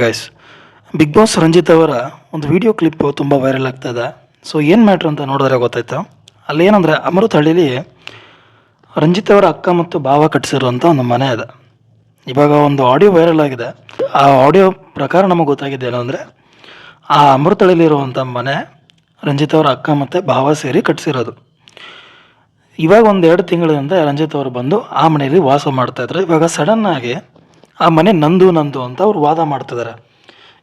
Guys big boss Ranjit ಅವರ ಒಂದು video clip ತುಂಬ ವೈರಲ್ ಆಗ್ತಾ ಇದೆ. ಸೊ ಏನು ಮ್ಯಾಟ್ರ್ ಅಂತ ನೋಡಿದ್ರೆ ಗೊತ್ತಾಯ್ತು? ಅಲ್ಲಿ ಏನಂದರೆ ಅಮೃತ ಹಳ್ಳಿಲಿ ರಂಜಿತ್ ಅವರ ಅಕ್ಕ ಮತ್ತು ಭಾವ ಕಟ್ಟಿಸಿರುವಂಥ ಒಂದು ಮನೆ ಇದೆ. ಇವಾಗ ಒಂದು ಆಡಿಯೋ ವೈರಲ್ ಆಗಿದೆ. ಆ ಆಡಿಯೋ ಪ್ರಕಾರ ನಮಗೆ ಗೊತ್ತಾಗಿದೆ ಏನು ಅಂದರೆ, ಆ ಅಮೃತಹಳ್ಳಿಲಿರುವಂಥ ಮನೆ ರಂಜಿತ್ ಅವರ ಅಕ್ಕ ಮತ್ತು ಭಾವ ಸೇರಿ ಕಟ್ಟಿಸಿರೋದು ಇವಾಗ ಒಂದು ಎರಡು ತಿಂಗಳಿಂದ ರಂಜಿತ್ ಅವರು ಬಂದು ಆ ಮನೆಯಲ್ಲಿ ವಾಸ ಮಾಡ್ತಾಯಿದ್ರು ಇವಾಗ ಸಡನ್ನಾಗಿ ಆ ಮನೆ ನಂದು ನಂದು ಅಂತ ಅವ್ರು ವಾದ ಮಾಡ್ತಿದ್ದಾರೆ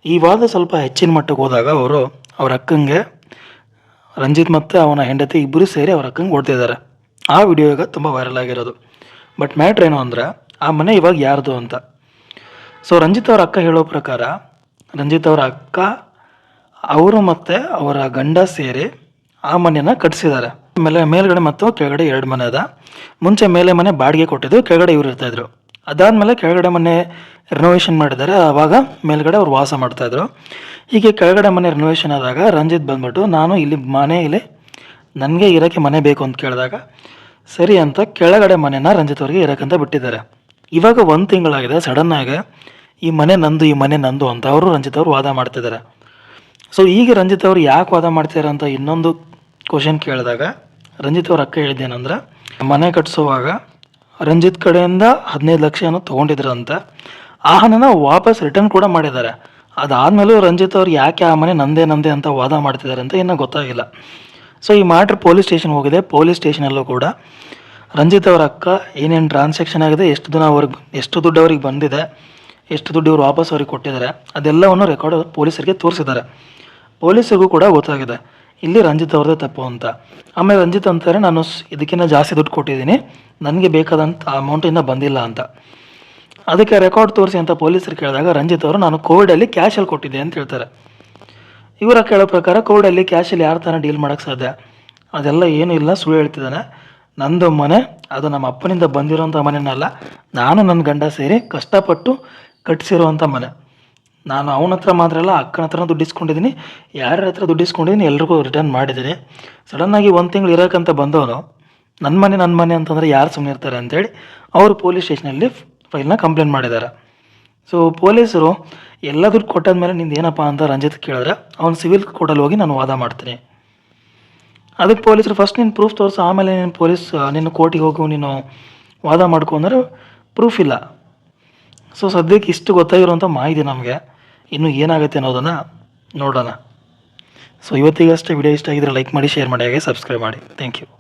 ಈ ವಾದ ಸ್ವಲ್ಪ ಹೆಚ್ಚಿನ ಮಟ್ಟಕ್ಕೆ ಹೋದಾಗ ಅವರು ಅವ್ರ ಅಕ್ಕಂಗೆ ರಂಜಿತ್ ಮತ್ತು ಅವನ ಹೆಂಡತಿ ಇಬ್ಬರು ಸೇರಿ ಅವ್ರ ಅಕ್ಕಂಗೆ ಓಡ್ತಿದ್ದಾರೆ ಆ ವಿಡಿಯೋ ಈಗ ತುಂಬ ವೈರಲ್ ಆಗಿರೋದು. ಬಟ್ ಮ್ಯಾಟ್ರ್ ಏನು ಅಂದರೆ ಆ ಮನೆ ಇವಾಗ ಯಾರ್ದು ಅಂತ. ಸೊ ರಂಜಿತ್ ಅವ್ರ ಅಕ್ಕ ಹೇಳೋ ಪ್ರಕಾರ ರಂಜಿತ್ ಅವರ ಅಕ್ಕ, ಅವರು ಮತ್ತು ಅವರ ಗಂಡ ಸೇರಿ ಆ ಮನೆಯನ್ನು ಕಟ್ಟಿಸಿದ್ದಾರೆ ಆಮೇಲೆ ಮೇಲ್ಗಡೆ ಮತ್ತು ಕೆಳಗಡೆ ಎರಡು ಮನೆ ಅದ. ಮುಂಚೆ ಮೇಲೆ ಮನೆ ಬಾಡಿಗೆ ಕೊಟ್ಟಿದ್ದು, ಕೆಳಗಡೆ ಇವ್ರು ಇರ್ತಾಯಿದ್ರು ಅದಾದಮೇಲೆ ಕೆಳಗಡೆ ಮನೆ ರಿನೋವೇಷನ್ ಮಾಡಿದ್ದಾರೆ. ಆವಾಗ ಮೇಲ್ಗಡೆ ಅವ್ರು ವಾಸ ಮಾಡ್ತಾಯಿದ್ರು ಹೀಗೆ ಕೆಳಗಡೆ ಮನೆ ರಿನೋವೇಷನ್ ಆದಾಗ ರಂಜಿತ್ ಬಂದ್ಬಿಟ್ಟು, ನಾನು ಇಲ್ಲಿ ಮನೆ ಇಲ್ಲಿ, ನನಗೆ ಇರೋಕ್ಕೆ ಮನೆ ಬೇಕು ಅಂತ ಕೇಳಿದಾಗ, ಸರಿ ಅಂತ ಕೆಳಗಡೆ ಮನೆನ ರಂಜಿತ್ ಅವ್ರಿಗೆ ಇರೋಕ್ಕಂತ ಬಿಟ್ಟಿದ್ದಾರೆ. ಇವಾಗ ಒಂದು ತಿಂಗಳಾಗಿದೆ ಸಡನ್ನಾಗಿ ಈ ಮನೆ ನಂದು, ಈ ಮನೆ ನಂದು ಅಂತ ಅವರು ರಂಜಿತ್ ಅವರು ವಾದ ಮಾಡ್ತಿದ್ದಾರೆ. ಸೊ ಈಗ ರಂಜಿತ್ ಅವರು ಯಾಕೆ ವಾದ ಮಾಡ್ತಿದ್ದಾರೆ ಅಂತ ಇನ್ನೊಂದು ಕ್ವಶನ್ ಕೇಳಿದಾಗ, ರಂಜಿತ್ ಅವ್ರ ಅಕ್ಕ ಹೇಳಿದ್ದೇನೆಂದ್ರೆ, ಮನೆ ಕಟ್ಟಿಸುವಾಗ ರಂಜಿತ್ ಕಡೆಯಿಂದ ಹದಿನೈದು ಲಕ್ಷ ಏನೋ ತೊಗೊಂಡಿದ್ರಂತೆ. ಆ ಹಣನ ವಾಪಸ್ ರಿಟರ್ನ್ ಕೂಡ ಮಾಡಿದ್ದಾರೆ. ಅದಾದಮೇಲೂ ರಂಜಿತ್ ಅವ್ರು ಯಾಕೆ ಆ ಮನೆ ನಂದೇ ನಂದೇ ಅಂತ ವಾದ ಮಾಡ್ತಿದ್ದಾರೆ ಅಂತ ಇನ್ನೂ ಗೊತ್ತಾಗಿಲ್ಲ. ಸೊ ಈ ಮ್ಯಾಟ್ರ್ ಪೊಲೀಸ್ ಸ್ಟೇಷನ್ ಹೋಗಿದೆ. ಪೊಲೀಸ್ ಸ್ಟೇಷನಲ್ಲೂ ಕೂಡ ರಂಜಿತ್ ಅವರ ಅಕ್ಕ ಏನೇನು ಟ್ರಾನ್ಸಾಕ್ಷನ್ ಆಗಿದೆ, ಎಷ್ಟು ದಿನ ಅವ್ರಿಗೆ ಎಷ್ಟು ದುಡ್ಡು ಅವ್ರಿಗೆ ಬಂದಿದೆ, ಎಷ್ಟು ದುಡ್ಡು ಇವ್ರು ವಾಪಸ್ ಅವ್ರಿಗೆ ಕೊಟ್ಟಿದ್ದಾರೆ, ಅದೆಲ್ಲವನ್ನು ರೆಕಾರ್ಡ್ ಪೊಲೀಸರಿಗೆ ತೋರಿಸಿದ್ದಾರೆ. ಪೊಲೀಸರಿಗೂ ಕೂಡ ಗೊತ್ತಾಗಿದೆ. ಇಲ್ಲಿ ರಂಜಿತ್ ಅವ್ರದ್ದೇ ತಪ್ಪು ಅಂತ. ಆಮೇಲೆ ರಂಜಿತ್ ಅಂತಾರೆ, ನಾನು ಇದಕ್ಕಿಂತ ಜಾಸ್ತಿ ದುಡ್ಡು ಕೊಟ್ಟಿದ್ದೀನಿ, ನನಗೆ ಬೇಕಾದಂಥ ಅಮೌಂಟ್ ಇನ್ನೂ ಬಂದಿಲ್ಲ ಅಂತ. ಅದಕ್ಕೆ ರೆಕಾರ್ಡ್ ತೋರಿಸಿ ಅಂತ ಪೊಲೀಸರು ಕೇಳಿದಾಗ ರಂಜಿತ್ ಅವರು, ನಾನು ಕೋವಿಡಲ್ಲಿ ಕ್ಯಾಶಲ್ಲಿ ಕೊಟ್ಟಿದ್ದೆ ಅಂತ ಹೇಳ್ತಾರೆ. ಇವರ ಕೇಳೋ ಪ್ರಕಾರ ಕೋವಿಡಲ್ಲಿ ಕ್ಯಾಶಲ್ಲಿ ಯಾರು ತಾನೇ ಡೀಲ್ ಮಾಡೋಕ್ಕೆ ಸಾಧ್ಯ? ಅದೆಲ್ಲ ಏನೂ ಇಲ್ಲ, ಸುಳ್ಳು ಹೇಳ್ತಿದ್ದಾನೆ. ನಂದು ಮನೆ, ಅದು ನಮ್ಮ ಅಪ್ಪನಿಂದ ಬಂದಿರೋಂಥ ಮನೆನಲ್ಲ, ನಾನು ನನ್ನ ಗಂಡ ಸೇರಿ ಕಷ್ಟಪಟ್ಟು ಕಟ್ಟಿಸಿರುವಂಥ ಮನೆ. ನಾನು ಅವನ ಹತ್ರ ಮಾತ್ರ ಅಲ್ಲ, ಅಕ್ಕನ ಹತ್ರ ದುಡ್ಡು ಇಸ್ಕೊಂಡಿದ್ದೀನಿ. ಯಾರ್ಯಾರ ಹತ್ರ ದುಡ್ಡು ಇಸ್ಕೊಂಡಿದ್ದೀನಿ, ಎಲ್ರಿಗೂ ರಿಟರ್ನ್ ಮಾಡಿದ್ದೀನಿ. ಸಡನ್ನಾಗಿ ಒಂದು ತಿಂಗಳು ಇರೋಕ್ಕಂತ ಬಂದವನು ನನ್ನ ಮನೆ ನನ್ನ ಮನೆ ಅಂತಂದರೆ ಯಾರು ಸುಮ್ಮನೆ ಇರ್ತಾರೆ ಅಂತೇಳಿ ಅವರು ಪೊಲೀಸ್ ಸ್ಟೇಷನಲ್ಲಿ ಫೈಲ್ನ ಕಂಪ್ಲೇಂಟ್ ಮಾಡಿದ್ದಾರೆ. ಸೊ ಪೊಲೀಸರು ಎಲ್ಲ ದುಡ್ಡು ಕೊಟ್ಟಾದ್ಮೇಲೆ ನಿಂದು ಏನಪ್ಪ ಅಂತ ರಂಜಿತ್ ಕೇಳಿದ್ರೆ, ಅವ್ನು ಸಿವಿಲ್ ಕೋರ್ಟಲ್ಲಿ ಹೋಗಿ ನಾನು ವಾದ ಮಾಡ್ತೀನಿ. ಅದಕ್ಕೆ ಪೊಲೀಸರು ಫಸ್ಟ್ ನೀನು ಪ್ರೂಫ್ ತೋರಿಸು, ಆಮೇಲೆ ನೀನು ಪೊಲೀಸ್ ನಿನ್ನ ಕೋರ್ಟಿಗೆ ಹೋಗು, ನೀನು ವಾದ ಮಾಡ್ಕೊಂಡ್ರೆ ಪ್ರೂಫ್ ಇಲ್ಲ. ಸೊ ಸದ್ಯಕ್ಕೆ ಇಷ್ಟು ಗೊತ್ತಾಗಿರುವಂಥ ಮಾಹಿತಿ ನಮಗೆ. ಇನ್ನು ಏನಾಗುತ್ತೆ ಅನ್ನೋದನ್ನು ನೋಡೋಣ. ಸೊ ಇವತ್ತಿಗಷ್ಟೇ ವಿಡಿಯೋ ಇಷ್ಟ ಆಗಿದ್ರೆ ಲೈಕ್ ಮಾಡಿ ಶೇರ್ ಮಾಡಿ, ಹಾಗೆ ಸಬ್ಸ್ಕ್ರೈಬ್ ಮಾಡಿ. Thank you